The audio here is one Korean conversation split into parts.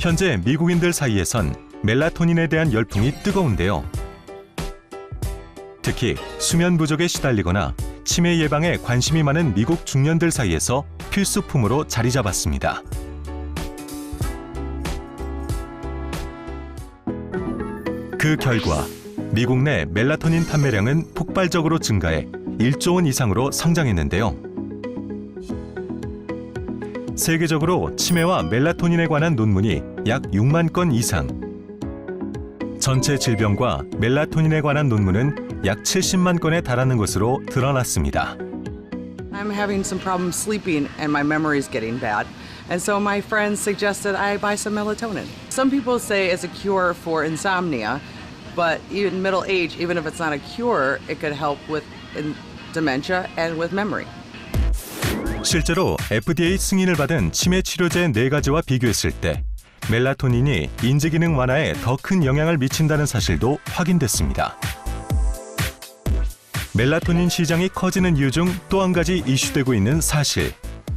현재 미국인들 사이에선 멜라토닌에 대한 열풍이 뜨거운데요. 특히 수면 부족에 시달리거나 치매 예방에 관심이 많은 미국 중년들 사이에서 필수품으로 자리 잡았습니다. 그 결과 미국 내 멜라토닌 판매량은 폭발적으로 증가해 1조 원 이상으로 성장했는데요. 세계적으로 치매와 멜라토닌에 관한 논문이 약 6만 건 이상. 전체 질병과 멜라토닌에 관한 논문은 약 70만 건에 달하는 것으로 드러났습니다. I'm having some problems sleeping and my memory's getting bad. And so my friends suggested I buy some melatonin. Some people say it's a cure for insomnia, but in middle age, even if it's not a cure, it could help with dementia and with memory. 실제로 FDA 승인을 받은 치매 치료제 네 가지와 비교했을 때 멜라토닌이 인지 기능 완화에 더 큰 영향을 미친다는 사실도 확인됐습니다. 멜라토닌 시장이 커지는 이유 중 또 한 가지 이슈되고 있는 사실.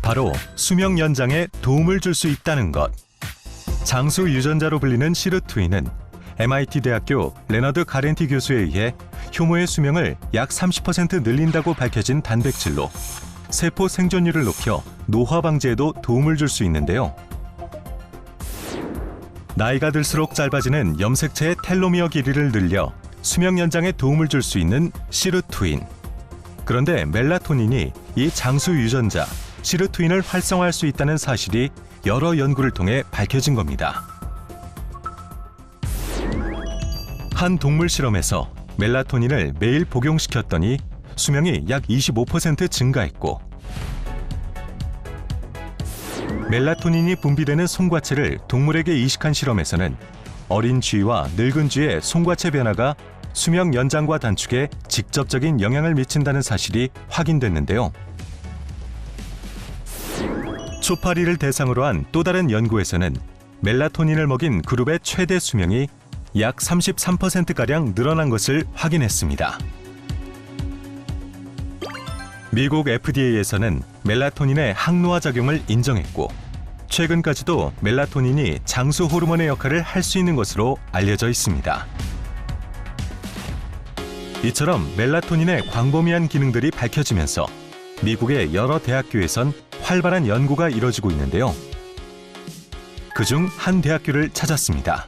바로 수명 연장에 도움을 줄 수 있다는 것. 장수 유전자로 불리는 시르투인은 MIT 대학교 레너드 가렌티 교수에 의해 효모의 수명을 약 30% 늘린다고 밝혀진 단백질로 세포 생존율을 높여 노화 방지에도 도움을 줄 수 있는데요. 나이가 들수록 짧아지는 염색체의 텔로미어 길이를 늘려 수명 연장에 도움을 줄 수 있는 시르투인. 그런데 멜라토닌이 이 장수 유전자 시르투인을 활성화할 수 있다는 사실이 여러 연구를 통해 밝혀진 겁니다. 한 동물 실험에서 멜라토닌을 매일 복용시켰더니 수명이 약 25% 증가했고 멜라토닌이 분비되는 송과체를 동물에게 이식한 실험에서는 어린 쥐와 늙은 쥐의 송과체 변화가 수명 연장과 단축에 직접적인 영향을 미친다는 사실이 확인됐는데요. 초파리를 대상으로 한 또 다른 연구에서는 멜라토닌을 먹인 그룹의 최대 수명이 약 33%가량 늘어난 것을 확인했습니다. 미국 FDA에서는 멜라토닌의 항노화 작용을 인정했고 최근까지도 멜라토닌이 장수 호르몬의 역할을 할 수 있는 것으로 알려져 있습니다. 이처럼 멜라토닌의 광범위한 기능들이 밝혀지면서 미국의 여러 대학교에선 활발한 연구가 이뤄지고 있는데요. 그중 한 대학교를 찾았습니다.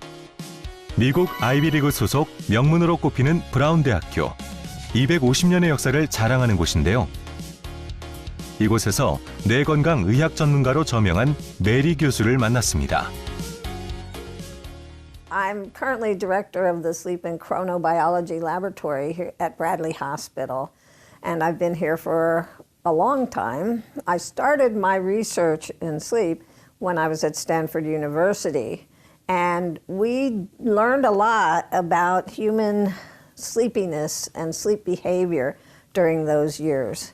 미국 아이비리그 소속 명문으로 꼽히는 브라운 대학교. 250년의 역사를 자랑하는 곳인데요. 이곳에서 뇌건강 의학 전문가로 저명한 메리 교수를 만났습니다. I'm currently director of the Sleep and Chronobiology Laboratory here at Bradley Hospital, and I've been here for a long time. I started my research in sleep when I was at Stanford University, and we learned a lot about human sleepiness and sleep behavior during those years.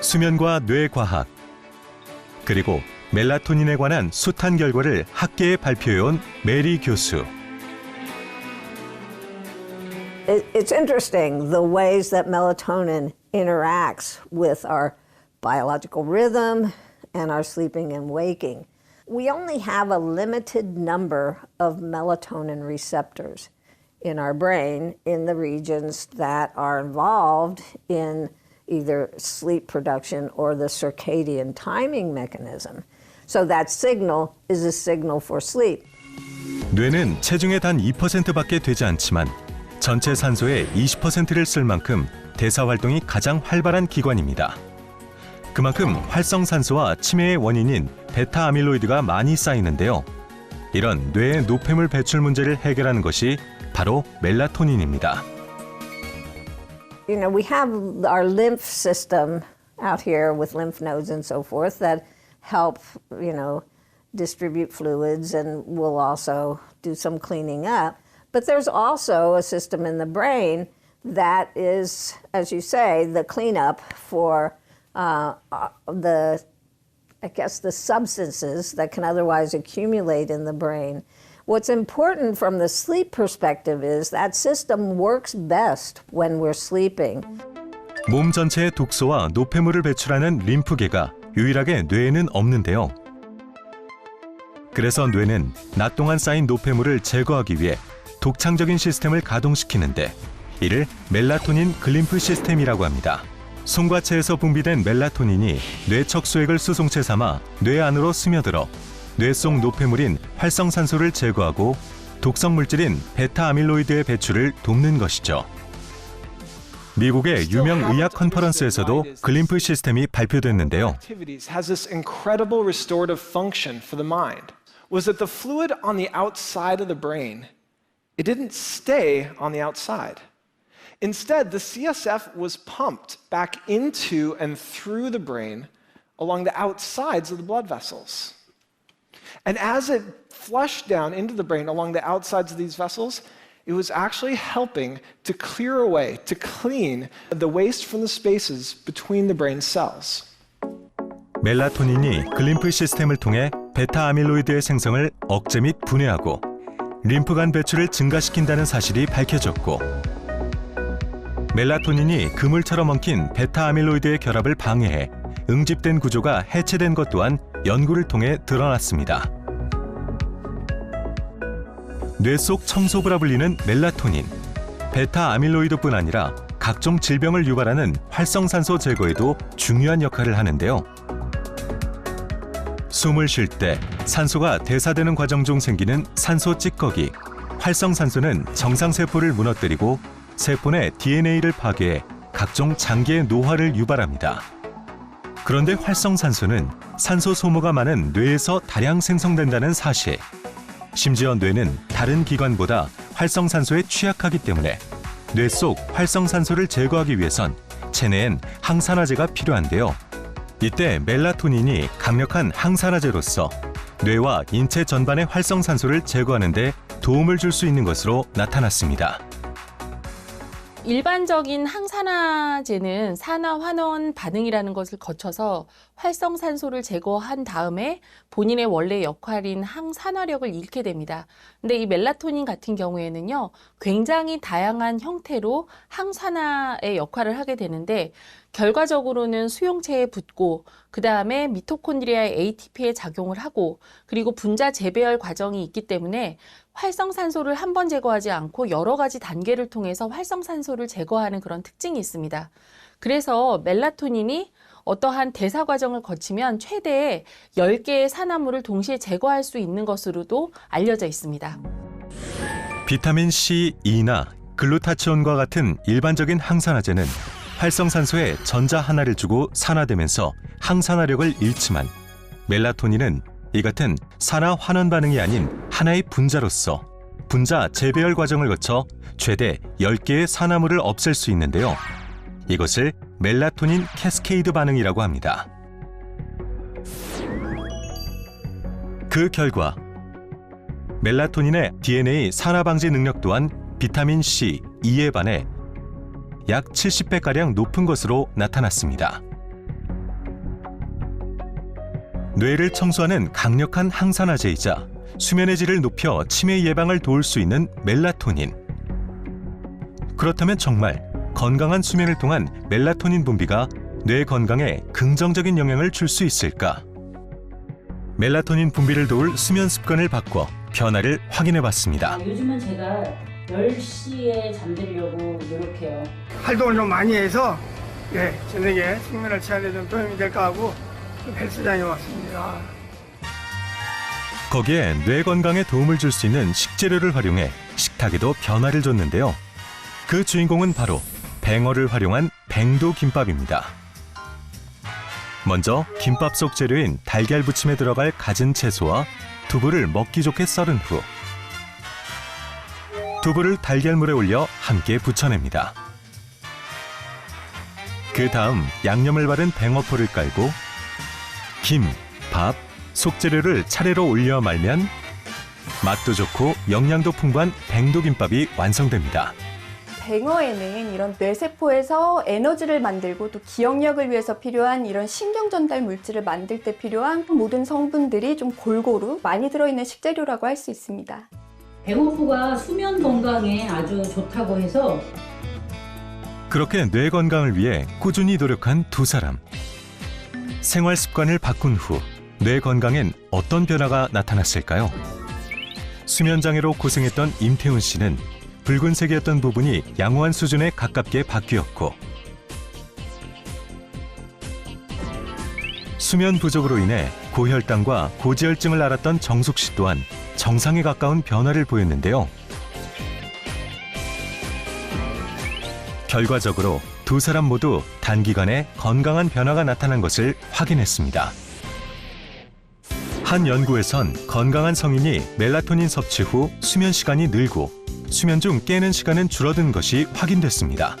수면과 뇌과학 그리고 멜라토닌에 관한 숱한 결과를 학계에 발표해온 메리 교수. It, it's interesting the ways that melatonin interacts with our biological rhythm and our sleeping and waking. We only have a limited number of melatonin receptors in our brain in the regions that are involved in either sleep production or the circadian timing mechanism. So that signal is a signal for sleep. 뇌는 체중의 단 2%밖에 되지 않지만 전체 산소의 20%를 쓸 만큼 대사 활동이 가장 활발한 기관입니다. 그만큼 활성산소와 치매의 원인인 베타 아밀로이드가 많이 쌓이는데요. 이런 뇌의 노폐물 배출 문제를 해결하는 것이 바로 멜라토닌입니다. You know, we have our lymph system out here with lymph nodes and so forth that help, you know, distribute fluids and will also do some cleaning up. But there's also a system in the brain that is, as you say, the cleanup for uh, uh, the, I guess, the substances that can otherwise accumulate in the brain. What's important from the sleep perspective is that system works best when we're sleeping. 몸 전체의 독소와 노폐물을 배출하는 림프계가 유일하게 뇌에는 없는데요. 그래서 뇌는 낮 동안 쌓인 노폐물을 제거하기 위해 독창적인 시스템을 가동시키는데 이를 멜라토닌 글림프 시스템이라고 합니다. 송과체에서 분비된 멜라토닌이 뇌 척수액을 수송체 삼아 뇌 안으로 스며들어 뇌 속 노폐물인 활성산소를 제거하고 독성 물질인 베타 아밀로이드의 배출을 돕는 것이죠. 미국의 유명 의학 컨퍼런스에서도 글림프 시스템이 발표됐는데요. activities has this incredible restorative function for the mind was that the fluid on the outside of the brain it didn't stay on the outside instead the csf was pumped back into and through the brain along the outsides of the blood vessels and as it flushed down into the brain along the outsides of these vessels, it was actually helping to clear away, to clean the waste from the spaces between the brain cells. 멜라토닌이 글림프 시스템을 통해 베타 아밀로이드의 생성을 억제 및 분해하고 림프간 배출을 증가시킨다는 사실이 밝혀졌고 멜라토닌이 그물처럼 엉킨 베타 아밀로이드의 결합을 방해해 응집된 구조가 해체된 것 또한 연구를 통해 드러났습니다. 뇌 속 청소부라 불리는 멜라토닌, 베타 아밀로이드뿐 아니라 각종 질병을 유발하는 활성산소 제거에도 중요한 역할을 하는데요. 숨을 쉴 때 산소가 대사되는 과정 중 생기는 산소 찌꺼기, 활성산소는 정상세포를 무너뜨리고 세포 내 DNA를 파괴해 각종 장기의 노화를 유발합니다. 그런데 활성산소는 산소 소모가 많은 뇌에서 다량 생성된다는 사실. 심지어 뇌는 다른 기관보다 활성산소에 취약하기 때문에 뇌 속 활성산소를 제거하기 위해선 체내엔 항산화제가 필요한데요. 이때 멜라토닌이 강력한 항산화제로서 뇌와 인체 전반의 활성산소를 제거하는 데 도움을 줄 수 있는 것으로 나타났습니다. 일반적인 항산화제는 산화 환원 반응이라는 것을 거쳐서 활성산소를 제거한 다음에 본인의 원래 역할인 항산화력을 잃게 됩니다. 근데 이 멜라토닌 같은 경우에는요, 굉장히 다양한 형태로 항산화의 역할을 하게 되는데, 결과적으로는 수용체에 붙고, 그 다음에 미토콘드리아의 ATP에 작용을 하고, 그리고 분자 재배열 과정이 있기 때문에 활성산소를 한 번 제거하지 않고 여러 가지 단계를 통해서 활성산소를 제거하는 그런 특징이 있습니다. 그래서 멜라토닌이 어떠한 대사 과정을 거치면 최대 10개의 산화물을 동시에 제거할 수 있는 것으로도 알려져 있습니다. 비타민 C, E나 글루타치온과 같은 일반적인 항산화제는 활성산소에 전자 하나를 주고 산화되면서 항산화력을 잃지만 멜라토닌은 이 같은 산화 환원 반응이 아닌 하나의 분자로서 분자 재배열 과정을 거쳐 최대 10개의 산화물을 없앨 수 있는데요. 이것을 멜라토닌 캐스케이드 반응이라고 합니다. 그 결과 멜라토닌의 DNA 산화 방지 능력 또한 비타민 C, E에 반해 약 70배가량 높은 것으로 나타났습니다. 뇌를 청소하는 강력한 항산화제이자 수면의 질을 높여 치매 예방을 도울 수 있는 멜라토닌. 그렇다면 정말 건강한 수면을 통한 멜라토닌 분비가 뇌 건강에 긍정적인 영향을 줄 수 있을까? 멜라토닌 분비를 도울 수면 습관을 바꿔 변화를 확인해 봤습니다. 아, 요즘은 제가 10시에 잠들려고 노력해요. 활동을 좀 많이 해서 예, 저녁에 숙면을 취하는 데 좀 도움이 될까 하고 헬스장에 왔습니다. 거기에 뇌 건강에 도움을 줄 수 있는 식재료를 활용해 식탁에도 변화를 줬는데요. 그 주인공은 바로 뱅어를 활용한 뱅도 김밥입니다. 먼저 김밥 속 재료인 달걀 부침에 들어갈 갖은 채소와 두부를 먹기 좋게 썰은 후 두부를 달걀물에 올려 함께 부쳐냅니다. 그 다음 양념을 바른 뱅어포를 깔고 김, 밥, 속재료를 차례로 올려 말면 맛도 좋고 영양도 풍부한 뱅도김밥이 완성됩니다. 뱅어에는 이런 뇌세포에서 에너지를 만들고 또 기억력을 위해서 필요한 이런 신경 전달 물질을 만들 때 필요한 모든 성분들이 좀 골고루 많이 들어있는 식재료라고 할 수 있습니다. 배고프가 수면 건강에 아주 좋다고 해서 그렇게 뇌 건강을 위해 꾸준히 노력한 두 사람. 생활 습관을 바꾼 후 뇌 건강엔 어떤 변화가 나타났을까요? 수면 장애로 고생했던 임태훈 씨는 붉은색이었던 부분이 양호한 수준에 가깝게 바뀌었고 수면 부족으로 인해 고혈당과 고지혈증을 앓았던 정숙 씨 또한 정상에 가까운 변화를 보였는데요. 결과적으로 두 사람 모두 단기간에 건강한 변화가 나타난 것을 확인했습니다. 한 연구에선 건강한 성인이 멜라토닌 섭취 후 수면 시간이 늘고 수면 중 깨는 시간은 줄어든 것이 확인됐습니다.